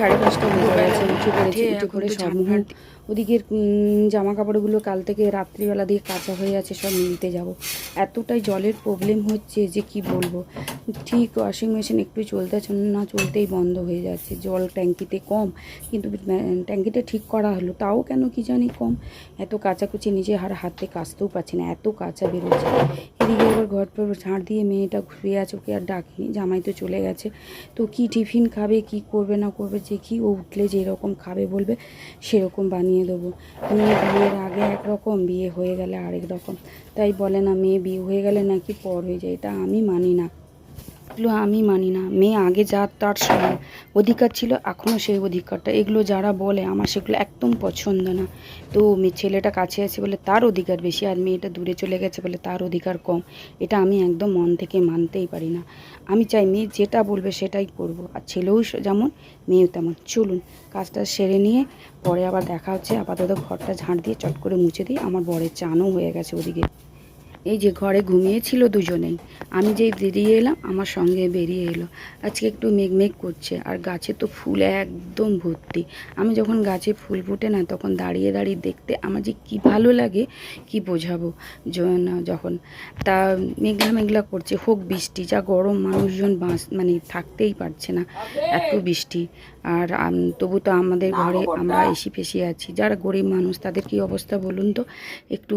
সাড়ে পাঁচটা বেজে উঠে পড়েছি উঠে পড়ে সব ওদিকে জামা কাপড়গুলো কাল থেকে রাত্রিবেলা দিয়ে কাঁচা হয়ে আছে সব মিলতে যাব। এতটাই জলের প্রবলেম হচ্ছে যে কি বলব? ঠিক ওয়াশিং মেশিন একটু চলতে না চলতেই বন্ধ হয়ে যাচ্ছে। জল ট্যাঙ্কিতে কম কিন্তু ট্যাঙ্কিটা ঠিক করা হলো তাও কেন কি জানি কম? এত কাচাকুচি নিজে আর হাতে কাচতেও পারছি না এত কাঁচা বেরোচ্ছে। এদিকে আবার ঘর পর ঝাড় দিয়ে মেয়েটা ঘুরে আছে ওকে আর ডাকিনি জামাই তো চলে গেছে। তো কি টিফিন খাবে কি করবে না করবে যে কি ও উঠলে যেরকম খাবে বলবে, সেরকম বানিয়ে দেবো। মেয়ে বিয়ের আগে একরকম, বিয়ে হয়ে গেলে আরেক রকম। তাই বলে না, মেয়ে বিয়ে হয়ে গেলে নাকি পর হয়ে যায়, এটা আমি মানি না। এগুলো আমি মানি না। মেয়ে আগে যা তার সমান অধিকার ছিল এখনও সেই অধিকারটা। এগুলো যারা বলে আমার সেগুলো একদম পছন্দ না। তো মেয়ে ছেলেটা কাছে আছে বলে তার অধিকার বেশি আর মেয়েটা দূরে চলে গেছে বলে তার অধিকার কম। এটা আমি একদম মন থেকে মানতেই পারি না। আমি চাই মেয়ে যেটা বলবে সেটাই করব। আর ছেলেও যেমন, মেয়েও তেমন। চলুন, কাজটা সেরে নিয়ে পরে আবার দেখা হচ্ছে। আপাতত ঘরটা ঝাঁট দিয়ে চট করে মুছে দিই। আমার বরের চানও হয়ে গেছে ওদিকে। এই যে ঘরে ঘুমিয়েছিল দুজনেই। আমি যেই বেরিয়ে এলাম, আমার সঙ্গে বেরিয়ে এলো। আজকে একটু মেঘ মেঘ করছে, আর গাছে তো ফুল একদম ভর্তি। আমি যখন গাছে ফুল ফুটে না, তখন দাঁড়িয়ে দাঁড়িয়ে দেখতে আমার যে কী ভালো লাগে, কি বোঝাবো? যখন তা মেঘলা মেঘলা করছে, হোক বৃষ্টি, যা গরম মানুষজন বাঁচ মানে থাকতেই পারছে না, এত বৃষ্টি। আর তবু তো আমাদের ঘরে আমরা এসি ফেসি আছি। যারা গরিব মানুষ তাদের কি অবস্থা বলুন তো? একটু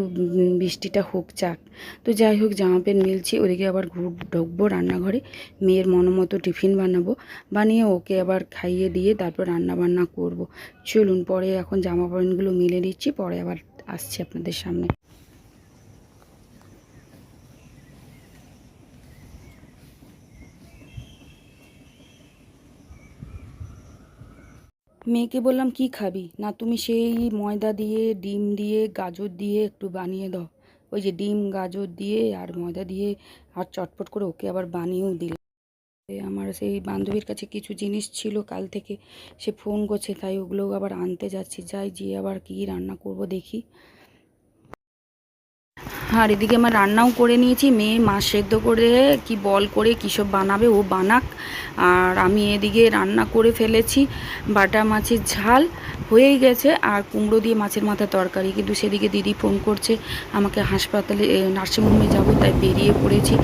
বৃষ্টিটা হোক চাক। তো যাই হোক জামা প্যান্ট মিলছি ওদিকে আবার ঘুর ঢুকবো রান্নাঘরে। মেয়ের মতো টিফিন বানাবো। বানিয়ে ওকে আবার খাইয়ে দিয়ে তারপর রান্না বান্না করব। চলুন পরে এখন জামা প্যান্টগুলো মিলে নিচ্ছি পরে আবার আসছি আপনাদের সামনে। মেয়েকে বললাম, কি খাবি? না, তুমি সেই ময়দা দিয়ে, ডিম দিয়ে, গাজর দিয়ে একটু বানিয়ে দাও। ওই যে ডিম, গাজর দিয়ে আর ময়দা দিয়ে আর চটপট করে ওকে আবার বানিয়েও দিল আমার সেই বান্ধবীর কাছে কিছু জিনিস ছিল কাল থেকে, সে ফোন করছে, তাই ওগুলো আবার আনতে যাচ্ছি। যাই যে আবার কি রান্না করব দেখি। আর এদিকে আমার রান্নাও করে নিয়েছি। মেয়ে মাছ সেদ্ধ করে কি বল করে কী সব বানাবে ও বানাক। আর আমি এদিকে রান্না করে ফেলেছি। বাটা মাছের ঝাল হয়েই গেছে। আর কুমড়ো দিয়ে মাছের মাথা তরকারি। কিন্তু সেদিকে দিদি ফোন করছে, আমাকে হাসপাতালে নার্সিংহোমে যাব, তাই বেরিয়ে পড়েছি।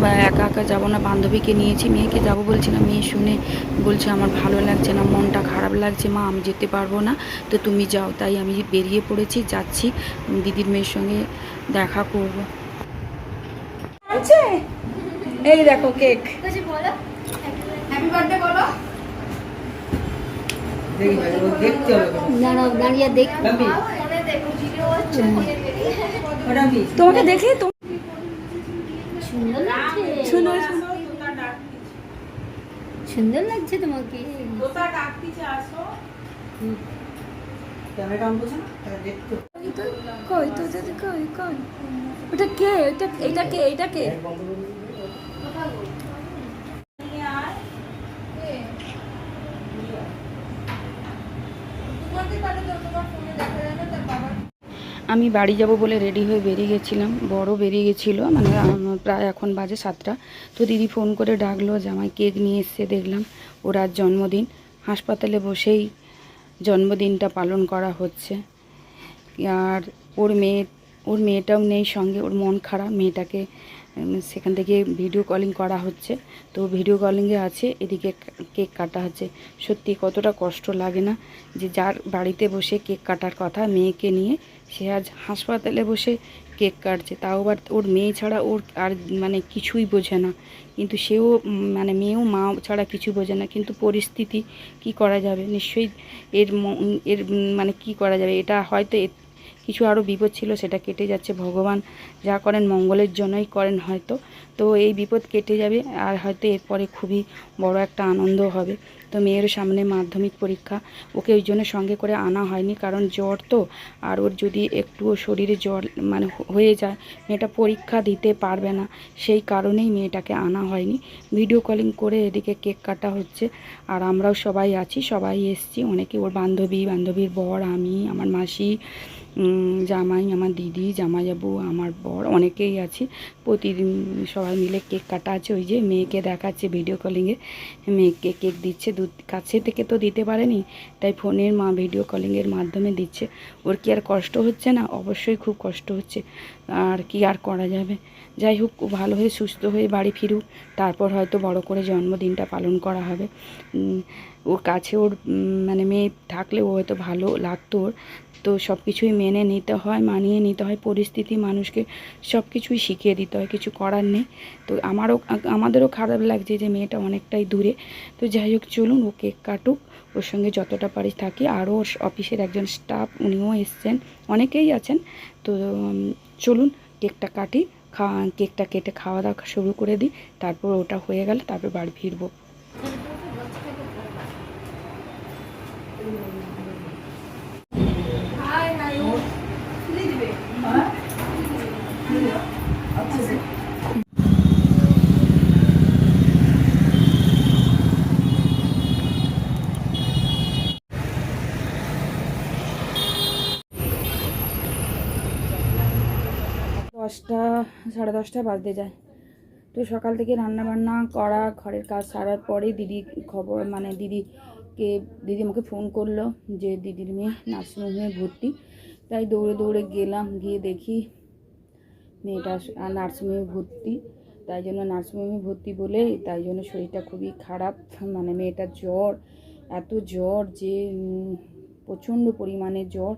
বা একা একা যাব না, বান্ধবীকে নিয়েছি। মেয়েকে যাব বলছি, না, মেয়ে শুনে বলছে আমার ভালো লাগছে না, মনটা খারাপ লাগছে, মা, আমি যেতে পারব না। তো তুমি যাও। তাই আমি বেরিয়ে পড়েছি, যাচ্ছি। দিদির মেয়ের সঙ্গে দেখা করব। এই দেখো কেক। কিছু বলো। হ্যাপি বার্থডে বলো। দেখতে দাঁড়িয়ে দেখ। তোমাকে দেখলে তো সুন্দর সুন্দর লাগছে তোমাকে। ক্যামেরা অন করছ না? দেখতো কই, তো যদি কই কই? ওটা কে? এটা এটা কে? এটা কে? আমি বাড়ি যাব বলে রেডি হয়ে বেরিয়ে গেছিলাম। বড় বেরিয়ে গেছিল মানে প্রায় এখন বাজে সাতটা। তো দিদি ফোন করে ডাকলো যে আমায় কেক নিয়ে এসছে, দেখলাম ওর আজ জন্মদিন। হাসপাতালে বসেই জন্মদিনটা পালন করা হচ্ছে। আর ওর মেয়ে, ওর মেয়েটাও নেই সঙ্গে, ওর মন খারাপ, মেয়েটাকে সেখান থেকে ভিডিও কলিং করা হচ্ছে। তো ভিডিও কলিংয়ে আছে, এদিকে কেক কাটা হচ্ছে। সত্যি কতটা কষ্ট লাগে না যে যার বাড়িতে বসে কেক কাটার কথা, মেয়েকে নিয়ে সে আজ হাসপাতালে বসে কেক কাটছে। তাও আবার ওর মেয়ে ছাড়া ওর আর মানে কিছুই বোঝে না। কিন্তু সেও মানে মেয়েও মা ছাড়া কিছু বোঝে না। কিন্তু পরিস্থিতি কি করা যাবে? নিশ্চয়ই এর এর মানে কি করা যাবে? এটা হয়তো কিছু আরও বিপদ ছিল, সেটা কেটে যাচ্ছে। ভগবান যা করেন মঙ্গলের জন্যই করেন হয়তো। তো এই বিপদ কেটে যাবে আর হয়তো এরপরে খুবই বড় একটা আনন্দ হবে। তো মেয়ের সামনে মাধ্যমিক পরীক্ষা, ওকে ওই জন্য সঙ্গে করে আনা হয়নি কারণ জ্বর তো। আর ওর যদি একটুও শরীরে জ্বর মানে হয়ে যায়, মেয়েটা পরীক্ষা দিতে পারবে না। সেই কারণেই মেয়েটাকে আনা হয়নি। ভিডিও কলিং করে এদিকে কেক কাটা হচ্ছে। আর আমরাও সবাই আছি, সবাই এসছি। অনেকে ওর বান্ধবী, বান্ধবীর বর, আমি, আমার মাসি জামাই, আমার দিদি, জামাইবাবু, আমার বর, অনেকেই আছি। প্রতিদিন সবাই মিলে কেক কাটা আছে। ওই যে মেয়েকে দেখাচ্ছে ভিডিও কলিংয়ে মেয়েকে কেক দিচ্ছে। দু, কাছে থেকে তো দিতে পারেনি, তাই ফোনের মা ভিডিও কলিংয়ের মাধ্যমে দিচ্ছে। ওর কি আর কষ্ট হচ্ছে না? অবশ্যই খুব কষ্ট হচ্ছে। আর কি আর করা যাবে? যাই হোক ভালো হয়ে, সুস্থ হয়ে বাড়ি ফিরুক। তারপর হয়তো বড় করে জন্মদিনটা পালন করা হবে। ওর কাছে ওর মানে মেয়ে থাকলে ও হয়তো ভালো লাগতো ওর। তো সব কিছুই মেনে নিতে হয়, মানিয়ে নিতে হয়, পরিস্থিতি মানুষকে সব কিছুই শিখিয়ে দিতে হয়, কিছু করার নেই। তো আমারও, আমাদেরও খারাপ লাগছে যে মেয়েটা অনেকটাই দূরে। তো যাই হোক, চলুন ও কেক কাটুক, ওর সঙ্গে যতটা পারি থাকি। আরও অফিসের একজন স্টাফ, উনিও এসছেন, অনেকেই আছেন। তো চলুন কেকটা কাটি, খা, কেকটা কেটে খাওয়া দাওয়া শুরু করে দিই। তারপর ওটা হয়ে গেলে তারপর বাড়ি ফিরবো। সাড়ে দশটা বাজতে যায়। তো সকাল থেকে রান্না বান্না করা, ঘরের কাজ সারার পরে দিদি খবর মানে দিদিকে, দিদি আমাকে ফোন করল যে দিদির মেয়ে নার্সিংহোমে ভর্তি। তাই দৌড়ে দৌড়ে গেলাম, গিয়ে দেখি মেয়েটা নার্সিংহোমে ভর্তি। তাই জন্য নার্সিংহোমে ভর্তি বলে, তাই জন্য শরীরটা খুবই খারাপ। মানে মেয়েটার জ্বর, এত জ্বর যে প্রচণ্ড পরিমাণে জ্বর।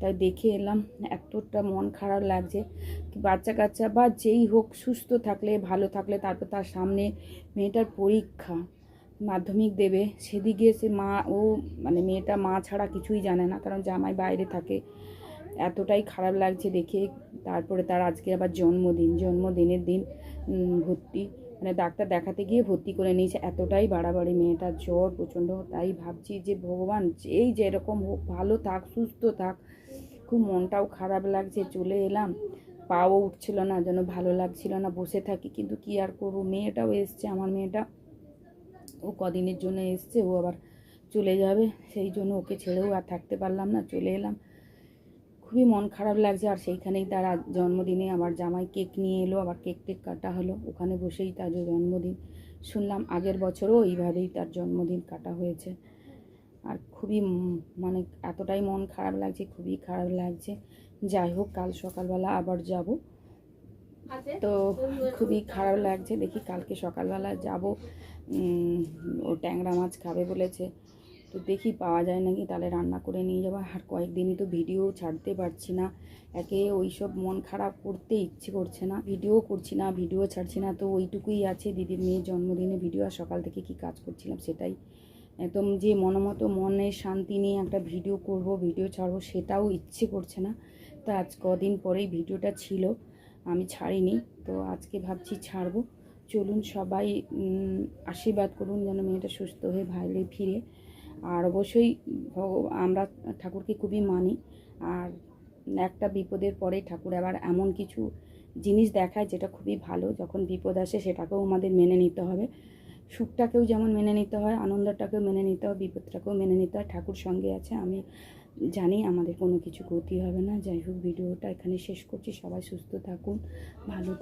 তাই দেখে এলাম, এতটা মন খারাপ লাগছে বাচ্চা কাচ্চা বা যেই হোক সুস্থ থাকলে, ভালো থাকলে তারপর তার সামনে মেয়েটার পরীক্ষা মাধ্যমিক দেবে। সেদিকে সে মা, ও মানে মেয়েটা মা ছাড়া কিছুই জানে না, কারণ জামাই বাইরে থাকে। এতটাই খারাপ লাগছে দেখে, তারপরে তার আজকে আবার জন্মদিন, জন্মদিনের দিন ভর্তি। মানে ডাক্তার দেখাতে গিয়ে ভর্তি করে নিয়েছে, এতটাই বাড়াবাড়ি মেয়েটার জ্বর প্রচণ্ড। তাই ভাবছি যে ভগবান যেই যেরকম হোক, ভালো থাক, সুস্থ থাক খুব মনটাও খারাপ লাগছে, চলে এলাম। পাও উঠছিল না, যেন ভালো লাগছিল না, বসে থাকি, কিন্তু কি আর করব? মেয়েটাও এসছে, আমার মেয়েটা। ও কদিনের জন্য এসছে, ও আবার চলে যাবে, সেই জন্য ওকে ছেড়েও আর থাকতে পারলাম না, চলে এলাম। খুবই মন খারাপ লাগছে, আর সেইখানেই তার জন্মদিনে আমার জামাই কেক নিয়ে এলো, আবার কেক টেক কাটা হলো, ওখানে বসেই তার জন্মদিন। শুনলাম আগের বছরও এইভাবেই তার জন্মদিন কাটা হয়েছে। আর খুবই মানে এতটাই মন খারাপ লাগছে খুবই খারাপ লাগছে। যাই হোক কাল সকালবেলা আবার যাব। তো খুবই খারাপ লাগছে দেখি কালকে সকালবেলা যাব। ও ট্যাংরা মাছ খাবে বলেছে। তো দেখি পাওয়া যায় নাকি তাহলে রান্না করে নিয়ে যাব। আর কয়েকদিনই তো ভিডিও ছাড়তে পারছি না। একে ওইসব মন খারাপ করতে ইচ্ছে করছে না ভিডিও করছি না ভিডিও ছাড়ছি না। তো ওইটুকুই আছে দিদির মেয়ের জন্মদিনে ভিডিও আর সকাল থেকে কি কাজ করছিলাম সেটাই একদম যে মনোমতো মনের শান্তি নিয়ে একটা ভিডিও করব, ভিডিও ছাড়বো সেটাও ইচ্ছে করছে না। তো আজ কদিন পরেই ভিডিওটা ছিল, আমি ছাড়িনি। তো আজকে ভাবছি ছাড়বো। চলুন সবাই আশীর্বাদ করুন যেন মেয়েটা সুস্থ হয়ে ভালো ফিরে। আর অবশ্যই আমরা ঠাকুরকে খুবই মানি। আর একটা বিপদের পরে ঠাকুর আবার এমন কিছু জিনিস দেখায় যেটা খুবই ভালো। যখন বিপদ আসে সেটাকেও আমাদের মেনে নিতে হবে। সুখটাকেও যেমন মেনে নিতে হয়, আনন্দটাকেও মেনে নিতে হয়, বিপদটাকেও মেনে নিতে হয়, ঠাকুর সঙ্গে আছে, আমি জানি আমাদের কোনো কিছু ক্ষতি হবে না। যাই হোক, ভিডিওটা এখানে শেষ করছি। সবাই সুস্থ থাকুন, ভালো